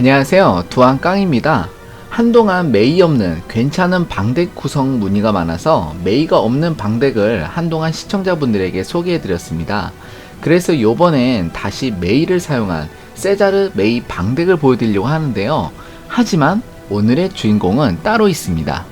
안녕하세요. 두한깡입니다. 한동안 메이 없는 괜찮은 방덱 구성 문의가 많아서 메이가 없는 방덱을 한동안 시청자분들에게 소개해드렸습니다. 그래서 요번엔 다시 메이를 사용한 세자르 메이 방덱을 보여드리려고 하는데요. 하지만 오늘의 주인공은 따로 있습니다.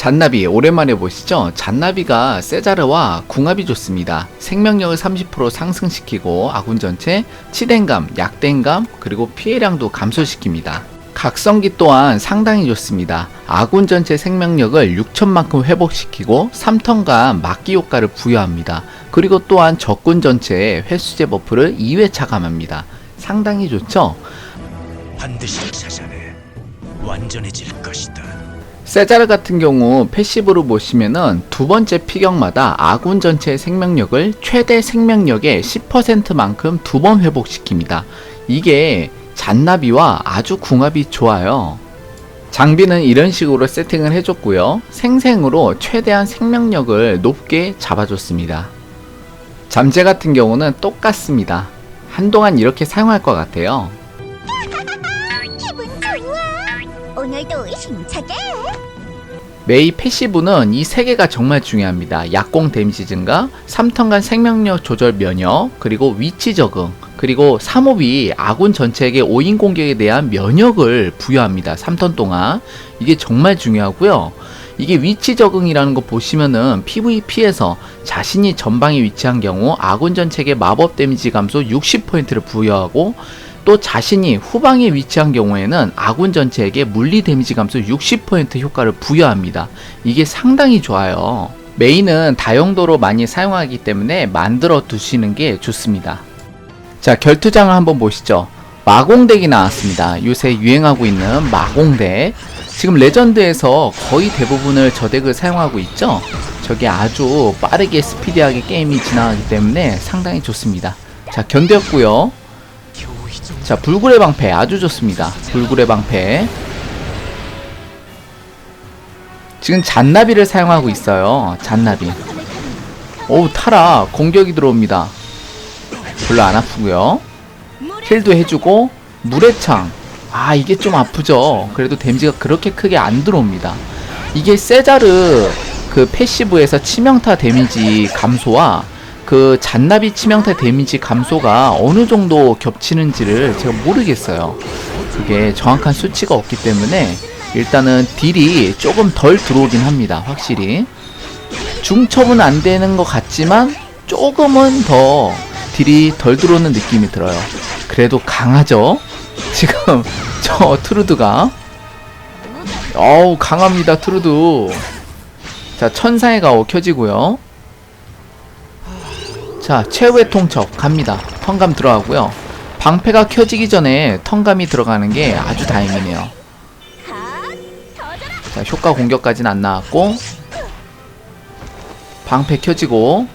잔나비 오랜만에 보시죠? 잔나비가 세자르와 궁합이 좋습니다. 생명력을 30% 상승시키고 아군 전체 치댕감, 약댕감, 그리고 피해량도 감소시킵니다. 각성기 또한 상당히 좋습니다. 아군 전체 생명력을 6천만큼 회복시키고 3턴간 막기 효과를 부여합니다. 그리고 또한 적군 전체에 횟수제 버프를 2회 차 감합니다. 상당히 좋죠? 반드시 찾아내 완전해질 것이다. 세자르 같은 경우 패시브로 보시면은 두 번째 피격마다 아군 전체의 생명력을 최대 생명력의 10%만큼 두 번 회복시킵니다. 이게 잔나비와 아주 궁합이 좋아요. 장비는 이런 식으로 세팅을 해줬고요. 생생으로 최대한 생명력을 높게 잡아줬습니다. 잠재 같은 경우는 똑같습니다. 한동안 이렇게 사용할 것 같아요. 오늘도 힘차게. 메이 패시브는 이 세 개가 정말 중요합니다. 약공 데미지 증가, 3턴간 생명력 조절 면역, 그리고 위치 적응, 그리고 3홉이 아군 전체에게 5인 공격에 대한 면역을 부여합니다. 3턴 동안. 이게 정말 중요하고요. 이게 위치 적응이라는 거 보시면은 PVP에서 자신이 전방에 위치한 경우 아군 전체에게 마법 데미지 감소 60%를 부여하고 또 자신이 후방에 위치한 경우에는 아군 전체에게 물리 데미지 감소 60% 효과를 부여합니다. 이게 상당히 좋아요. 메인은 다용도로 많이 사용하기 때문에 만들어 두시는 게 좋습니다. 자, 결투장을 한번 보시죠. 마공덱이 나왔습니다. 요새 유행하고 있는 마공덱. 지금 레전드에서 거의 대부분을 저 덱을 사용하고 있죠. 저게 아주 빠르게 스피디하게 게임이 지나가기 때문에 상당히 좋습니다. 자, 견뎠고요. 자, 불굴의 방패 아주 좋습니다. 불굴의 방패. 지금 잔나비를 사용하고 있어요. 잔나비. 오우, 타라. 공격이 들어옵니다. 별로 안 아프고요. 힐도 해주고 물의 창. 아, 이게 좀 아프죠. 그래도 데미지가 그렇게 크게 안 들어옵니다. 이게 세자르 그 패시브에서 치명타 데미지 감소와 그 잔나비 치명타 데미지 감소가 어느 정도 겹치는지를 제가 모르겠어요. 그게 정확한 수치가 없기 때문에 일단은 딜이 조금 덜 들어오긴 합니다. 확실히. 중첩은 안 되는 것 같지만 조금은 더 딜이 덜 들어오는 느낌이 들어요. 그래도 강하죠? 지금 저 트루드가 어우 강합니다 트루드 자 천사의 가오 켜지고요 자 최후의 통첩 갑니다. 턴감 들어가고요. 방패가 켜지기 전에 턴감이 들어가는 게 아주 다행이네요. 자 효과 공격까지는 안 나왔고 방패 켜지고.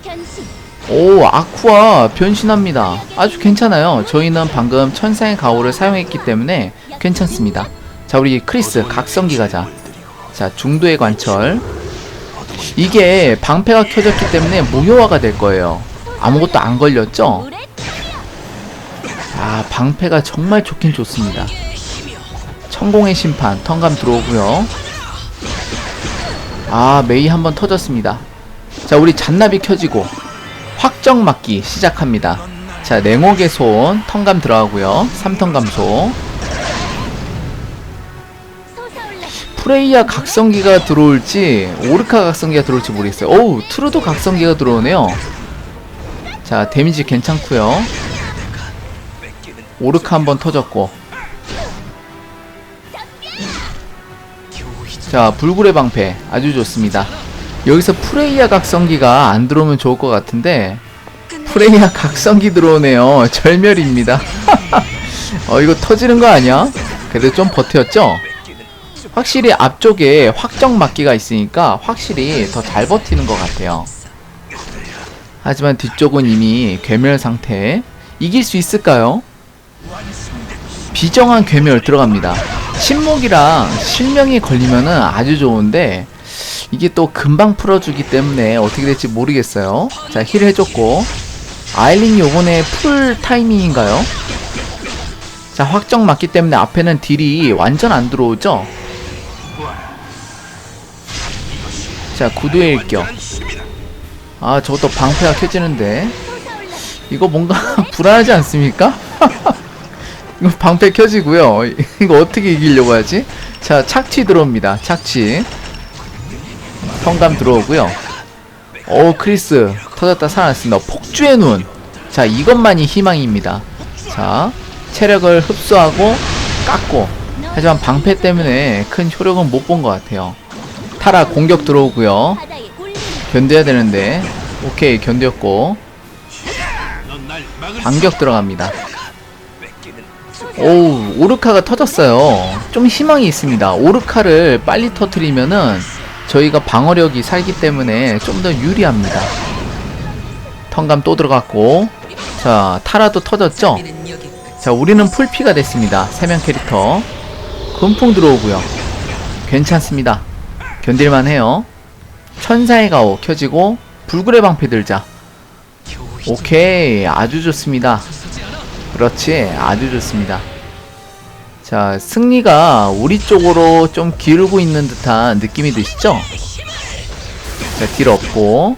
오 아쿠아 변신합니다. 아주 괜찮아요. 저희는 방금 천사의 가오를 사용했기 때문에 괜찮습니다. 자 우리 크리스 각성기 가자. 자 중도의 관철. 이게 방패가 켜졌기 때문에 무효화가 될 거예요 아무것도 안 걸렸죠? 아 방패가 정말 좋긴 좋습니다. 천공의 심판 턴감 들어오고요. 아 메이 한번 터졌습니다. 자 우리 잔나비 켜지고 확정 맞기 시작합니다. 자 냉옥의 손 턴감 들어가고요. 3턴 감소. 프레이야 각성기가 들어올지 오르카 각성기가 들어올지 모르겠어요. 어우 트루도 각성기가 들어오네요 자 데미지 괜찮고요. 오르카 한번 터졌고. 자 불굴의 방패. 아주 좋습니다. 여기서 프레이야 각성기가 안 들어오면 좋을 것 같은데 프레이야 각성기 들어오네요. 절멸입니다. 어 이거 터지는 거 아니야? 그래도 좀 버텼죠? 확실히 앞쪽에 확정 막기가 있으니까 확실히 더 잘 버티는 것 같아요 하지만 뒤쪽은 이미 괴멸 상태 이길 수 있을까요? 비정한 괴멸 들어갑니다 침묵이랑 실명이 걸리면은 아주 좋은데 이게 또 금방 풀어주기 때문에 어떻게 될지 모르겠어요 자 힐 해줬고 아일린이 요번에 풀 타이밍인가요? 자 확정 맞기 때문에 앞에는 딜이 완전 안 들어오죠? 자 구두의 일격. 아 저것도 방패가 켜지는데. 이거 뭔가 불안하지 않습니까? 이거 방패 켜지고요. 이거 어떻게 이기려고 하지? 자 착취 들어옵니다. 착취. 성감 들어오고요. 오 크리스. 터졌다 살아났습니다. 폭주의 눈자 이것만이 희망입니다. 자 체력을 흡수하고 깎고. 하지만 방패 때문에 큰 효력은 못 본 것 같아요. 타라 공격 들어오고요 견뎌야 되는데. 오케이 견뎠고. 반격 들어갑니다. 오우 오르카가 터졌어요. 좀 희망이 있습니다. 오르카를 빨리 터트리면은 저희가 방어력이 살기 때문에 좀 더 유리합니다. 턴감 또 들어갔고. 자 타라도 터졌죠? 자 우리는 풀피가 됐습니다. 세명 캐릭터. 금풍 들어오고요. 괜찮습니다. 견딜만 해요 천사의 가오 켜지고 불굴의 방패 들자. 오케이 아주 좋습니다. 그렇지 아주 좋습니다. 자 승리가 우리 쪽으로 좀 기울고 있는 듯한 느낌이 드시죠? 자딜 없고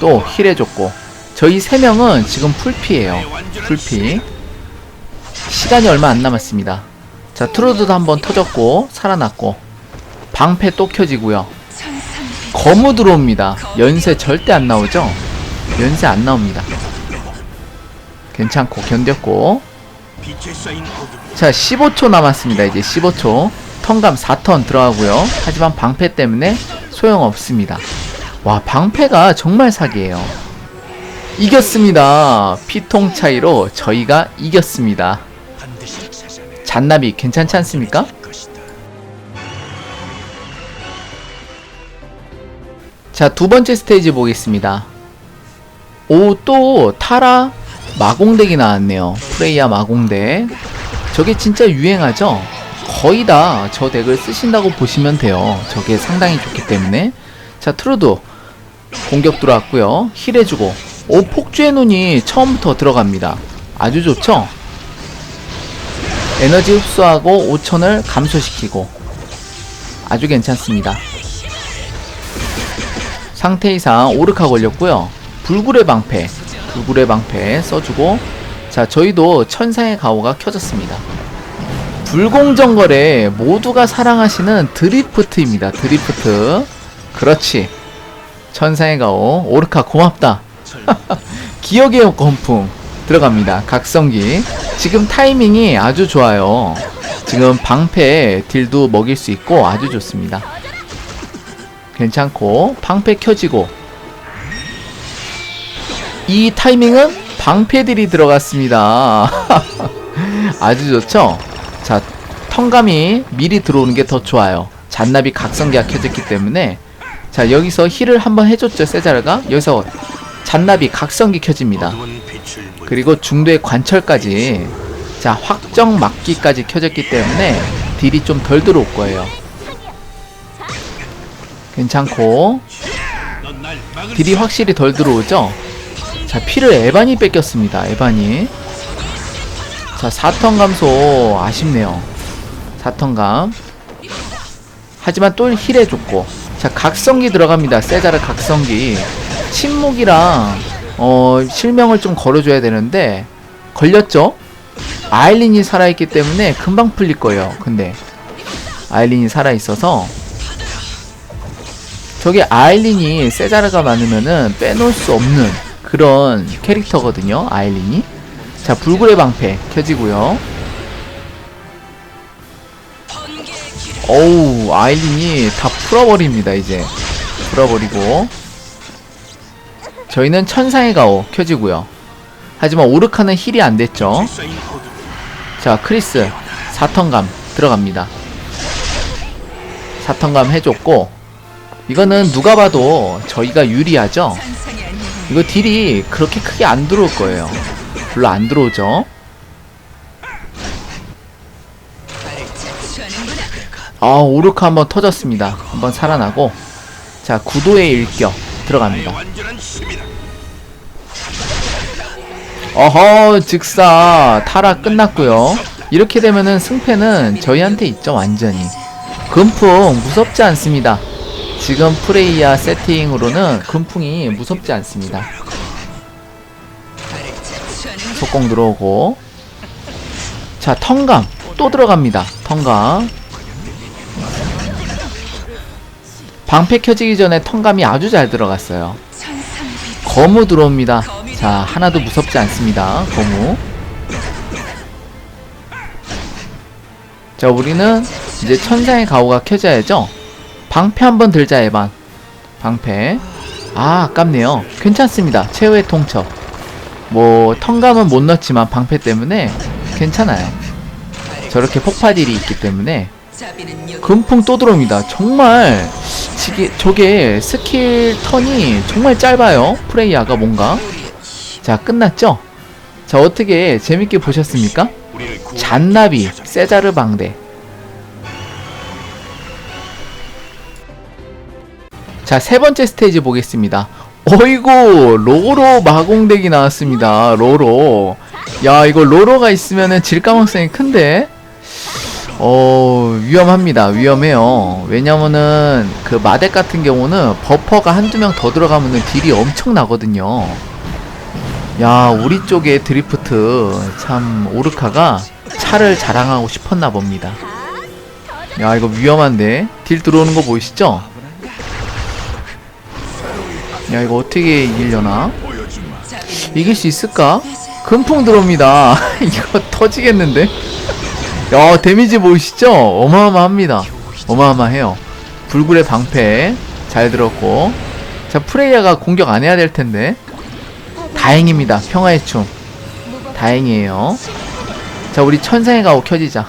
또 힐 해줬고. 저희 세 명은 지금 풀피에요. 풀피. 시간이 얼마 안 남았습니다. 자 트로드도 한번 터졌고 살아났고. 방패 또 켜지고요 거무 들어옵니다. 연쇄 절대 안 나오죠? 연쇄 안 나옵니다. 괜찮고 견뎠고. 자 15초 남았습니다. 이제 15초. 턴감 4턴 들어가고요. 하지만 방패 때문에 소용없습니다. 와 방패가 정말 사기예요. 이겼습니다. 피통 차이로 저희가 이겼습니다. 잔나비 괜찮지 않습니까? 자, 두 번째 스테이지 보겠습니다. 오, 또 타라 마공덱이 나왔네요. 프레이야 마공덱. 저게 진짜 유행하죠? 거의 다 저 덱을 쓰신다고 보시면 돼요. 저게 상당히 좋기 때문에. 자, 트루드 공격 들어왔고요. 힐 해주고. 오, 폭주의 눈이 처음부터 들어갑니다. 아주 좋죠? 에너지 흡수하고 5천을 감소시키고. 아주 괜찮습니다. 상태 이상 오르카 걸렸고요. 불굴의 방패, 불굴의 방패 써주고 자 저희도 천상의 가오가 켜졌습니다. 불공정거래 모두가 사랑하시는 드리프트입니다. 드리프트 그렇지 천상의 가오 오르카 고맙다. 기억의 건풍 들어갑니다. 각성기 지금 타이밍이 아주 좋아요. 지금 방패 딜도 먹일 수 있고 아주 좋습니다. 괜찮고 방패 켜지고. 이 타이밍은 방패들이 들어갔습니다. 아주 좋죠? 자 턴감이 미리 들어오는 게 더 좋아요. 잔나비 각성기가 켜졌기 때문에. 자 여기서 힐을 한번 해줬죠 세자르가? 여기서 잔나비 각성기 켜집니다. 그리고 중도의 관철까지. 자 확정 막기까지 켜졌기 때문에 딜이 좀 덜 들어올 거예요 괜찮고 딜이 확실히 덜 들어오죠? 자, 피를 에반이 뺏겼습니다. 에반이. 자, 4턴 감소 아쉽네요. 4턴 감. 하지만 또 힐 해줬고. 자, 각성기 들어갑니다. 세자르 각성기. 침묵이랑, 어, 실명을 좀 걸어줘야 되는데, 걸렸죠? 아일린이 살아있기 때문에 금방 풀릴 거예요. 근데, 아일린이 살아있어서, 저게 아일린이 세자르가 많으면은 빼놓을 수 없는 그런 캐릭터거든요. 아일린이. 자, 불굴의 방패 켜지고요. 어우, 아일린이 다 풀어버립니다, 이제. 풀어버리고. 저희는 천상의 가오 켜지고요. 하지만 오르카는 힐이 안 됐죠. 빛에 쌓인 어둠 자, 크리스 4턴감 들어갑니다. 4턴감 해줬고 이거는 누가 봐도 저희가 유리하죠? 이거 딜이 그렇게 크게 안 들어올 거예요. 별로 안 들어오죠? 아, 오르카 한번 터졌습니다. 한번 살아나고 자, 구도의 일격 들어갑니다. 어허 즉사 타락 끝났고요 이렇게 되면은 승패는 저희한테 있죠 완전히 금풍 무섭지 않습니다 지금 프레이야 세팅으로는 금풍이 무섭지 않습니다. 속공 들어오고. 자 턴감 또 들어갑니다. 턴감 방패 켜지기 전에 턴감이 아주 잘 들어갔어요. 거무 들어옵니다. 자 하나도 무섭지 않습니다. 거무. 자 우리는 이제 천상의 가오가 켜져야죠 방패 한번 들자 에반. 방패. 아 아깝네요. 괜찮습니다. 최후의 통첩. 뭐 턴감은 못 넣지만 방패 때문에 괜찮아요. 저렇게 폭파딜이 있기 때문에 금풍 또 들어옵니다. 정말 지게, 저게 스킬 턴이 정말 짧아요. 프레이야가 뭔가. 자 끝났죠? 자 어떻게 재밌게 보셨습니까? 잔나비. 세자르 방대 자 세 번째 스테이지 보겠습니다. 어이구 로로 마공덱이 나왔습니다 로로. 야 이거 로로가 있으면은 질 가능성이 큰데? 어 위험합니다. 위험해요. 왜냐면은 그 마덱 같은 경우는 버퍼가 한두 명 더 들어가면은 딜이 엄청 나거든요. 야 우리 쪽에 드리프트 참 오르카가 차를 자랑하고 싶었나 봅니다. 야 이거 위험한데? 딜 들어오는 거 보이시죠? 야 이거 어떻게 이기려나? 이길 수 있을까? 금풍 들어옵니다. 이거 터지겠는데? 야 데미지 보이시죠? 어마어마합니다. 어마어마해요. 불굴의 방패 잘 들었고. 자 프레이야가 공격 안 해야 될 텐데. 다행입니다. 평화의 춤. 다행이에요. 자 우리 천상의 가오 켜지자.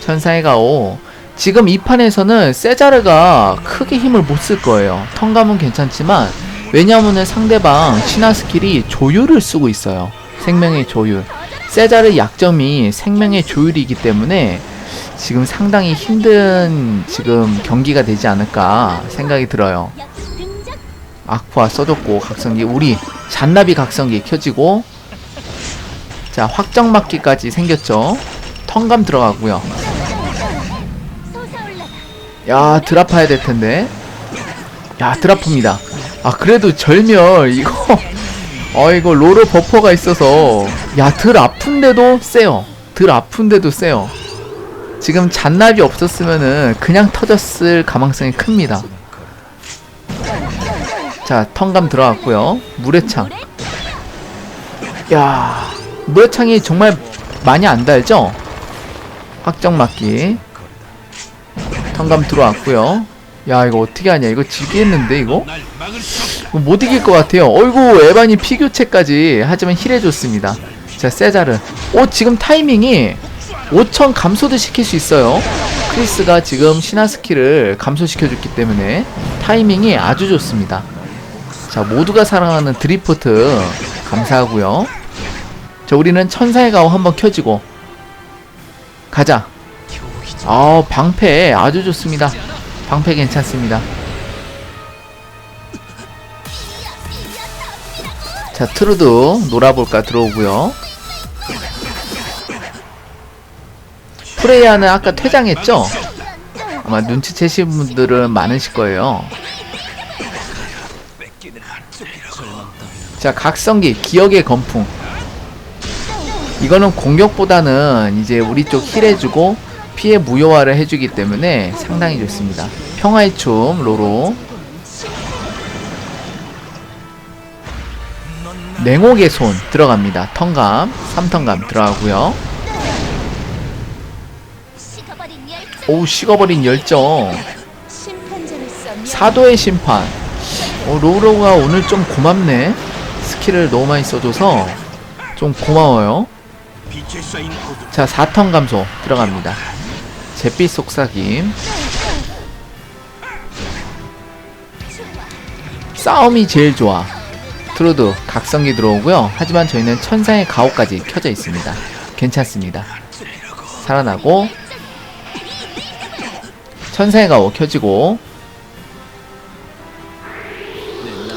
천상의 가오 지금 이 판에서는 세자르가 크게 힘을 못 쓸 거예요. 턴감은 괜찮지만 왜냐하면 상대방 신화 스킬이 조율을 쓰고 있어요. 생명의 조율. 세자르 약점이 생명의 조율이기 때문에 지금 상당히 힘든 지금 경기가 되지 않을까 생각이 들어요. 아쿠아 써줬고 각성기. 우리 잔나비 각성기 켜지고. 자 확정 막기까지 생겼죠. 턴감 들어가고요 야 드랍해야 될 텐데. 야 드랍입니다. 아 그래도 절멸 이거. 어 이거 로로 버퍼가 있어서. 야 들 아픈데도 세요. 들 아픈데도 세요. 지금 잔납이 없었으면은 그냥 터졌을 가망성이 큽니다. 자 턴감 들어갔고요. 물의 창. 야, 물창이 정말 많이 안 달죠? 확정 맞기. 턴감 들어왔고요. 야, 이거 어떻게 하냐? 이거 지겠는데 이거? 이거 못 이길 것 같아요. 어이구, 에반이 피교체까지 하지만 힐해줬습니다. 자, 세자르. 오, 지금 타이밍이 5천 감소도 시킬 수 있어요. 크리스가 지금 신화 스킬을 감소시켜줬기 때문에 타이밍이 아주 좋습니다. 자, 모두가 사랑하는 드리프트 감사하고요. 자, 우리는 천사의 가오 한번 켜지고 가자. 아, 방패 아주 좋습니다. 방패 괜찮습니다. 자, 트루드 놀아볼까 들어오고요. 프레이아는 아까 퇴장했죠? 아마 눈치채신 분들은 많으실 거예요. 자, 각성기, 기억의 건풍. 이거는 공격보다는 이제 우리 쪽 힐해주고 피해 무효화를 해주기 때문에 상당히 좋습니다. 평화의 춤, 로로. 냉옥의 손 들어갑니다. 턴감, 3턴감 들어가고요. 오우, 식어버린 열정. 사도의 심판. 어, 로로가 오늘 좀 고맙네. 스킬을 너무 많이 써줘서 좀 고마워요. 자, 4턴 감소 들어갑니다. 잿빛 속삭임. 싸움이 제일 좋아. 트로드 각성기 들어오고요. 하지만 저희는 천상의 가오까지 켜져 있습니다. 괜찮습니다. 살아나고 천상의 가오 켜지고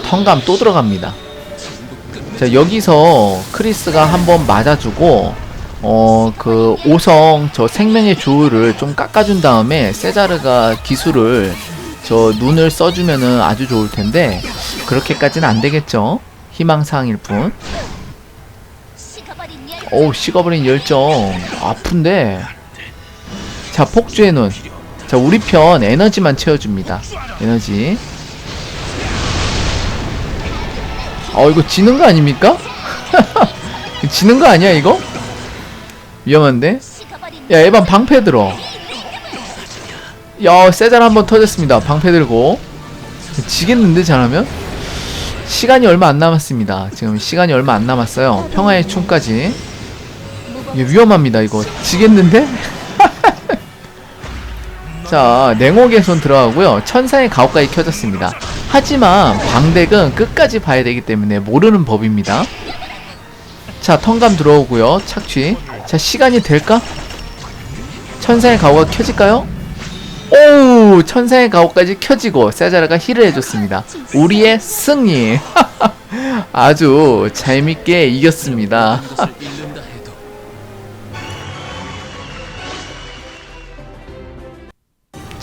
턴감 또 들어갑니다. 자 여기서 크리스가 한번 맞아주고 어 그 오성 저 생명의 조율을 좀 깎아준 다음에 세자르가 기술을 저 눈을 써주면은 아주 좋을 텐데 그렇게까지는 안 되겠죠 희망사항일 뿐. 어우 식어버린 열정 아픈데 자 폭주의 눈 자 우리 편 에너지만 채워줍니다 에너지 어 이거 지는 거 아닙니까? 지는 거 아니야 이거? 위험한데? 야 에반 방패 들어. 야 세잘 한번 터졌습니다. 방패 들고. 지겠는데 잘하면? 시간이 얼마 안 남았습니다. 지금 시간이 얼마 안 남았어요. 평화의 춤까지. 위험합니다 이거. 지겠는데? 자 냉옥의 손 들어가고요. 천사의 가옥까지 켜졌습니다. 하지만 방백은 끝까지 봐야 되기 때문에 모르는 법입니다. 자 턴감 들어오고요. 착취 자 시간이 될까? 천사의 가오가 켜질까요? 오 천사의 가오까지 켜지고 세자라가 힐을 해줬습니다 우리의 승리 아주 재밌게 이겼습니다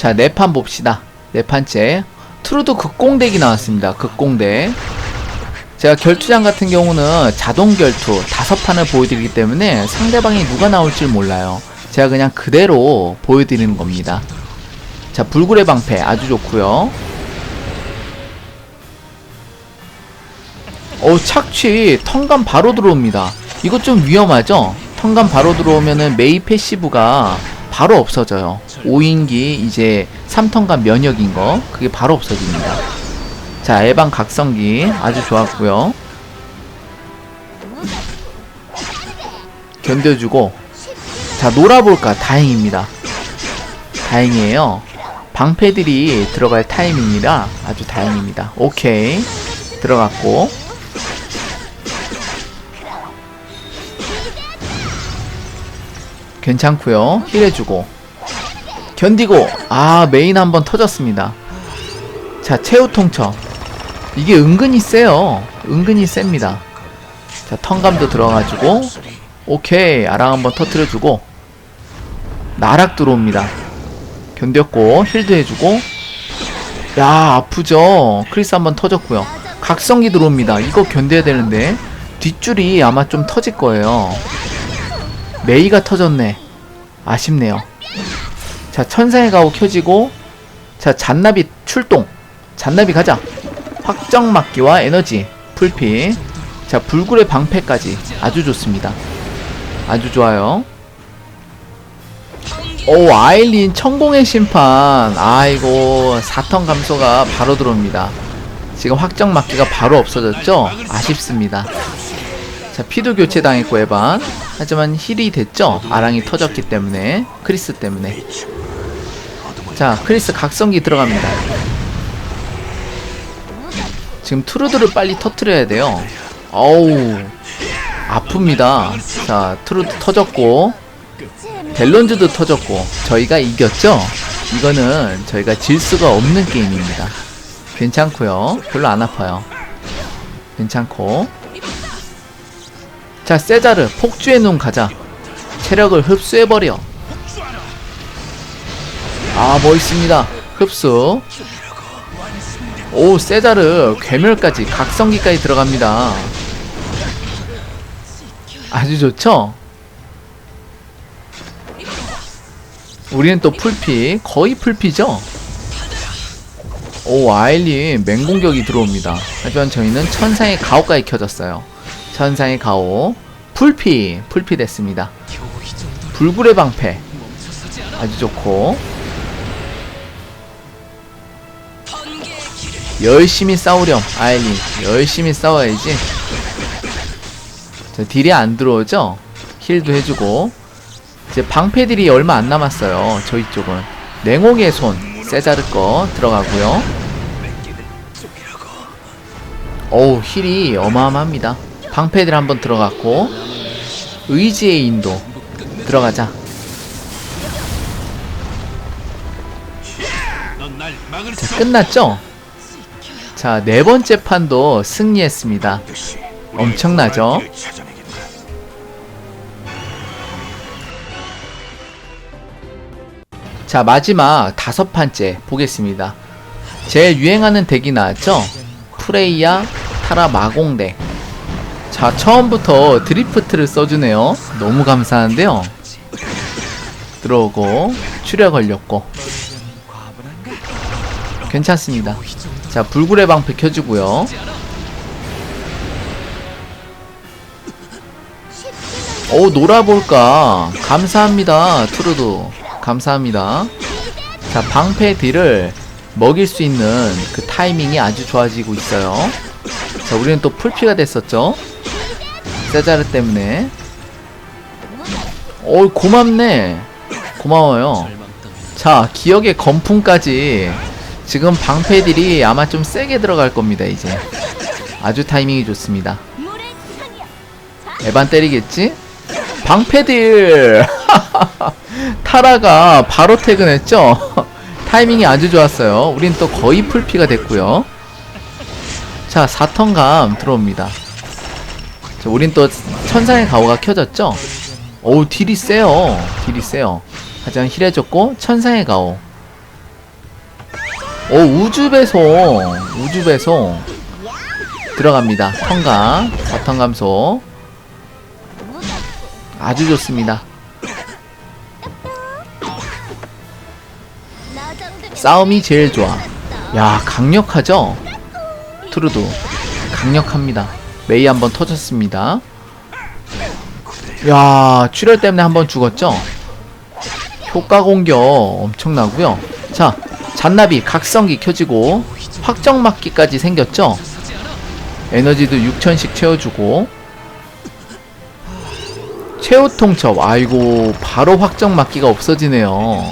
자, 네판 봅시다. 네 판째. 트루드 극공덱이 나왔습니다. 극공덱. 제가 결투장 같은 경우는 자동 결투 다섯 판을 보여드리기 때문에 상대방이 누가 나올지 몰라요. 제가 그냥 그대로 보여드리는 겁니다. 자, 불굴의 방패 아주 좋고요. 어 착취 턴감 바로 들어옵니다. 이거 좀 위험하죠? 턴감 바로 들어오면은 메이 패시브가 바로 없어져요. 5인기 이제 3턴감 면역인 거 그게 바로 없어집니다. 자 에반 각성기 아주 좋았고요. 견뎌주고. 자 놀아볼까? 다행입니다. 다행이에요. 방패들이 들어갈 타이밍이라 아주 다행입니다. 오케이. 들어갔고. 괜찮고요. 힐해주고. 견디고. 아 메인 한번 터졌습니다. 자 최후 통처 이게 은근히 세요. 은근히 셉니다. 자 턴감도 들어가지고. 오케이. 아랑 한번 터트려주고. 나락 들어옵니다. 견뎠고 힐도 해주고. 야 아프죠? 크리스 한번 터졌고요. 각성기 들어옵니다. 이거 견뎌야 되는데. 뒷줄이 아마 좀 터질 거예요. 메이가 터졌네. 아쉽네요. 자 천사의 가오 켜지고. 자 잔나비 출동. 잔나비 가자 확정 막기와 에너지 풀피. 자 불굴의 방패까지 아주 좋습니다. 아주 좋아요. 오 아일린 천공의 심판. 아이고 4턴 감소가 바로 들어옵니다. 지금 확정 막기가 바로 없어졌죠? 아쉽습니다. 자 피도 교체 당했고 에반. 하지만 힐이 됐죠? 아랑이 터졌기 때문에 크리스 때문에. 자 크리스 각성기 들어갑니다 지금 트루드를 빨리 터트려야 돼요. 어우 아픕니다. 자 트루드 터졌고 델론즈도 터졌고 저희가 이겼죠? 이거는 저희가 질 수가 없는 게임입니다. 괜찮고요. 별로 안 아파요. 괜찮고. 자 세자르 폭주의 눈 가자. 체력을 흡수해버려. 아 멋있습니다. 흡수 오 세자르 괴멸까지 각성기까지 들어갑니다. 아주 좋죠? 우리는 또 풀피 거의 풀피죠? 오 아일린 맹공격이 들어옵니다. 하지만 저희는 천상의 가오까지 켜졌어요. 천상의 가오 풀피 풀피 됐습니다. 불굴의 방패. 아주 좋고 열심히 싸우렴 아일린. 열심히 싸워야지. 자 딜이 안 들어오죠? 힐도 해주고. 이제 방패들이 얼마 안 남았어요 저희 쪽은. 냉옥의 손 세자르 거 들어가고요. 어우 힐이 어마어마합니다. 방패들 한번 들어갔고. 의지의 인도. 들어가자. 자수 끝났죠? 자 네 번째 판도 승리했습니다 엄청나죠? 자 마지막 다섯 판째 보겠습니다. 제일 유행하는 덱이 나왔죠? 프레이야 타라 마공덱. 자 처음부터 드리프트를 써주네요. 너무 감사한데요. 들어오고 출혈 걸렸고 괜찮습니다. 자 불굴의 방패 켜주고요. 오 놀아볼까? 감사합니다 투르드 감사합니다. 자 방패 딜을 먹일 수 있는 그 타이밍이 아주 좋아지고 있어요. 자 우리는 또 풀피가 됐었죠? 세자르 때문에. 오 고맙네. 고마워요. 자 기억의 건풍까지 지금 방패 딜이 아마 좀 세게 들어갈 겁니다 이제 아주 타이밍이 좋습니다. 에반 때리겠지? 방패딜! 타라가 바로 퇴근했죠? 타이밍이 아주 좋았어요. 우린 또 거의 풀피가 됐고요. 자, 4턴감 들어옵니다. 자, 우린 또 천상의 가오가 켜졌죠? 어우, 딜이 세요. 딜이 세요. 하지만 힐해줬고, 천상의 가오. 오, 우주배송. 우주배송. 들어갑니다. 턴감. 4턴 감소. 아주 좋습니다. 싸움이 제일 좋아. 야, 강력하죠? 트루도. 강력합니다. 메이 한번 터졌습니다. 야, 출혈 때문에 한번 죽었죠? 효과 공격 엄청나고요. 자, 잔나비 각성기 켜지고 확정 막기까지 생겼죠? 에너지도 6000씩 채워주고 최후 통첩 아이고 바로 확정 막기가 없어지네요.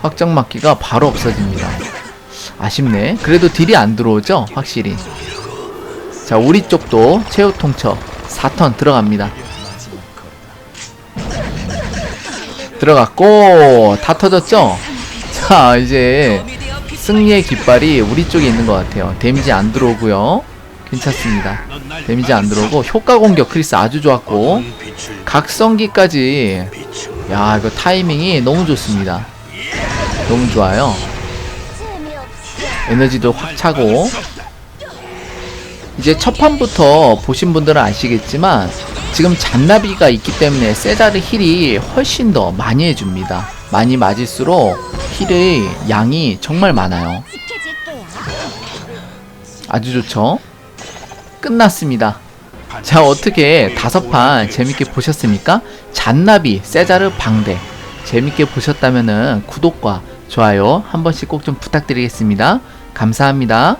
확정 막기가 바로 없어집니다. 아쉽네. 그래도 딜이 안 들어오죠? 확실히. 자, 우리 쪽도 최후 통첩 4턴 들어갑니다. 들어갔고 다 터졌죠? 자, 이제 승리의 깃발이 우리 쪽에 있는 것 같아요. 데미지 안 들어오고요. 괜찮습니다. 데미지 안 들어오고 효과 공격 크리스 아주 좋았고 각성기까지. 야 이거 타이밍이 너무 좋습니다 너무 좋아요. 에너지도 확 차고 이제 첫 판부터 보신 분들은 아시겠지만 지금 잔나비가 있기 때문에 세자르 힐이 훨씬 더 많이 해줍니다 많이 맞을수록 힐의 양이 정말 많아요. 아주 좋죠 끝났습니다 자 어떻게 다섯 판 재밌게 보셨습니까? 잔나비 세자르 방대 재밌게 보셨다면은 구독과 좋아요 한 번씩 꼭 좀 부탁드리겠습니다. 감사합니다.